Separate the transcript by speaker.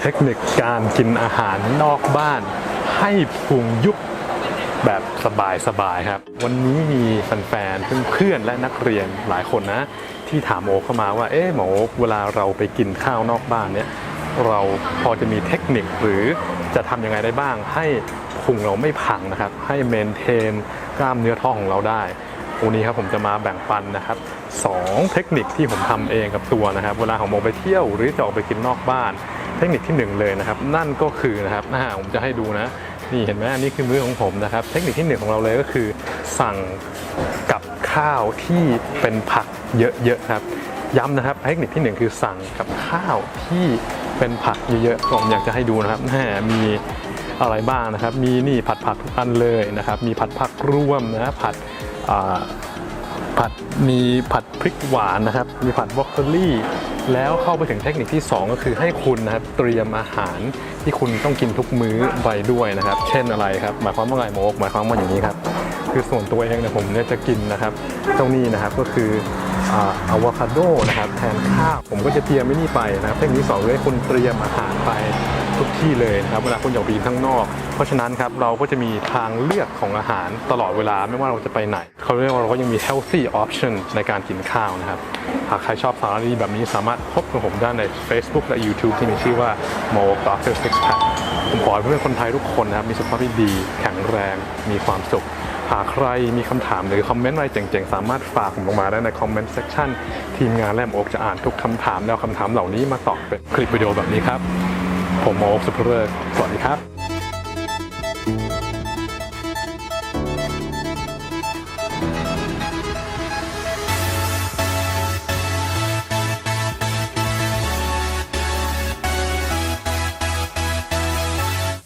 Speaker 1: เทคนิคการกินอาหารนอกบ้านให้พุงยุบแบบสบายๆครับ วันนี้มีแฟนๆเพื่อนๆและนักเรียนหลายคนนะ ที่ถามโอเข้ามาว่าเอ๊ะหมอโอเวลาเราไปกินข้าวนอกบ้านเนี่ยเราพอจะมีเทคนิคหรือจะทำยังไงได้บ้าง ให้พุงเราไม่พังนะครับ ให้เมนเทนกล้ามเนื้อท้องของเราได้วันนี้ครับผมจะมาแบ่งปันนะครับสองเทคนิคที่ผมทำเองกับตัวนะครับ เวลาของโมไปเที่ยวหรือจะออกไปกินนอกบ้าน เทคนิคที่หนึ่งเลยนะครับ นั่นก็คือนะครับนะฮะผมจะให้ดูนะนี่เห็นไหมอันนี้คือมือของผมนะครับ เทคนิคที่หนึ่งของเราเลยก็คือ สั่งกับข้าวที่เป็นผักเยอะๆครับย้ำนะครับ เทคนิคที่หนึ่งคือสั่งกับข้าวที่เป็นผักเยอะๆผมอยากจะให้ดูนะครับแหมมีอะไรบ้างนะครับ มีนี่ผัดผักทุกอันเลยนะครับ มีผัดผักรวมนะผัดผัดมีผัดพริกหวานนะครับ มีผัดบรอกโคลี แล้วเข้าไปถึงเทคนิคที่ 2 ก็คือให้คุณนะครับเตรียมอาหารที่คุณต้องกินทุกมื้อไปด้วยนะครับ เช่นอะไรครับ หมายความว่าไงโมกหมายความว่าอย่างนี้ครับ คือส่วนตัวเองเนี่ยผมเนี่ยจะกินนะครับเจ้านี่นะครับก็คืออะโวคาโดนะครับแทนข้าวผมก็จะเตรียมไม่นี่ไปนะครับเทคนิคสองคือให้คุณเตรียมอาหารไปทุกที่เลยนะครับเวลาคุณอยากไปกินข้างนอก เพราะฉะนั้นครับเราก็จะมีทางเลือกของอาหารตลอดเวลาไม่ว่าเราจะไปไหน เขาเรียกว่าเราก็ยังมี healthy option ในการกินข้าวนะครับ หากใครชอบสาระดีแบบนี้สามารถพบกับผมได้ใน Facebook และ YouTube ที่มีชื่อว่า Mo Doctor Six Pack ผมขอให้เพื่อนคนไทยทุกคนนะครับมีสุขภาพที่ดีแข็งแรงมีความสุขหากใครมีคำถามหรือคอมเมนต์อะไรเจ๋งๆ สามารถฝากผมลงมาได้ในคอมเมนต์เซ c ชั n ทีมงานแลมโอ๊คจะอ่านทุกคำถามแล้วคำถามเหล่านี้มาตอบเป็นคลิปวิดีโอแบบนี้ครับ ผมโอ๊คสุภเริกสวัสดีครับ